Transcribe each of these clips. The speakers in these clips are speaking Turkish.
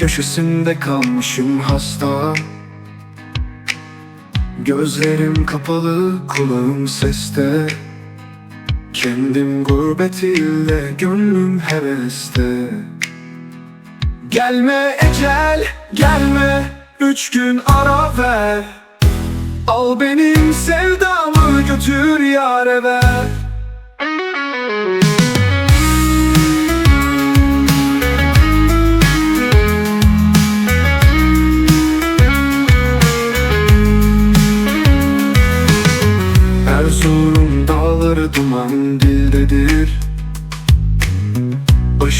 köşesinde kalmışım hasta. Gözlerim kapalı, kulağım seste. Kendim gurbet ile, gönlüm heveste. Gelme ecel, gelme Üç gün ara ver. Al benim sevdamı götür yar ver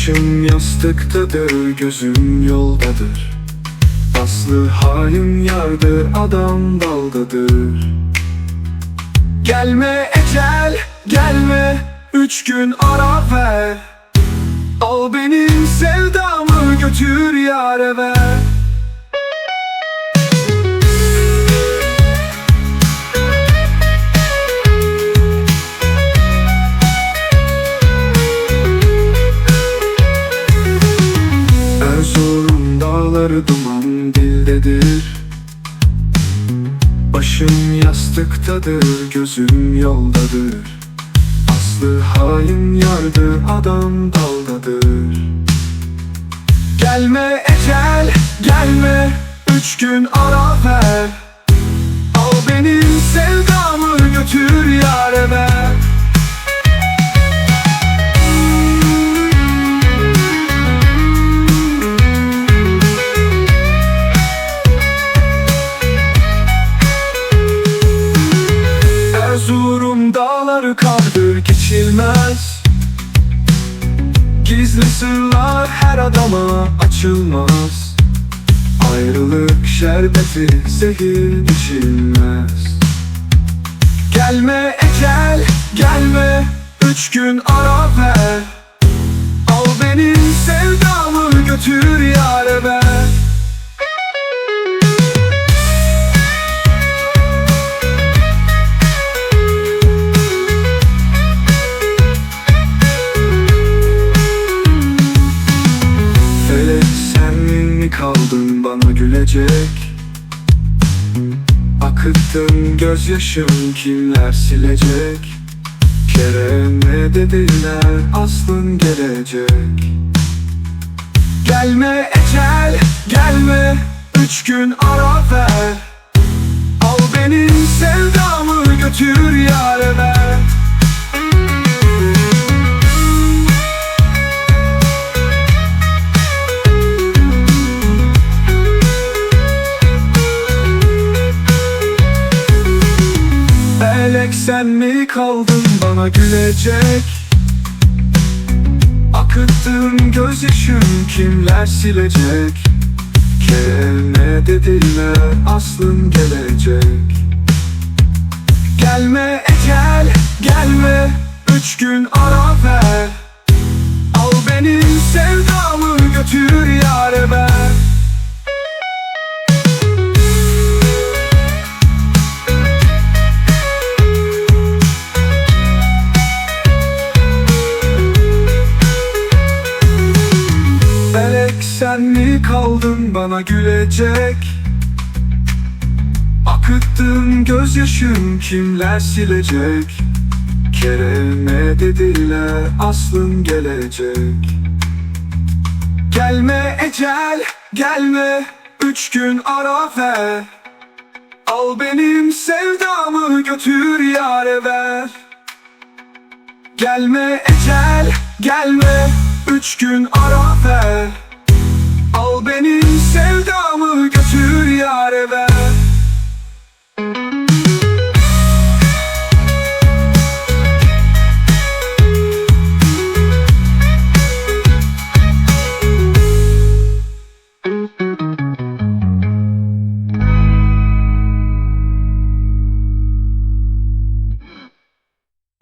Başım yastıktadır, gözüm yoldadır. Aslı hain yardır, adam daldadır. Gelme ecel, gelme Üç gün ara ver. Al benim sevdamı götür yar ver Erzurum dağları duman dildedir. Başım yastıktadır, gözüm yoldadır. Aslı hain yardır, adam daldadır. Gelme ecel, gelme Üç gün ara ver. Al benim sevdamı götür Gizli sırlar her adama açılmaz. Ayrılık şerbeti zehir içilmez Gelme ecel gelme. Üç gün gülecek Akıttım gözyaşım kimler silecek? Kerem'e dediler aslın gelecek? Gelme ecel gelme Üç gün ara ver. Al benim sevdamı götür yar ver mi kaldın bana gülecek. Akıttığım gözyaşım kimler silecek? Kerem'e dediler aslın gelecek. Gelme ecel gelme. Üç gün ara ver. Al benim sevdamı götür sen mi kaldın bana gülecek. Akıttığım gözyaşım kimler silecek? Kerem'e dediler aslın gelecek. Gelme ecel gelme Üç gün ara ver. Al benim sevdamı götür yar ver. Gelme ecel gelme Üç gün ara ver Benim sevdamı götür yar ver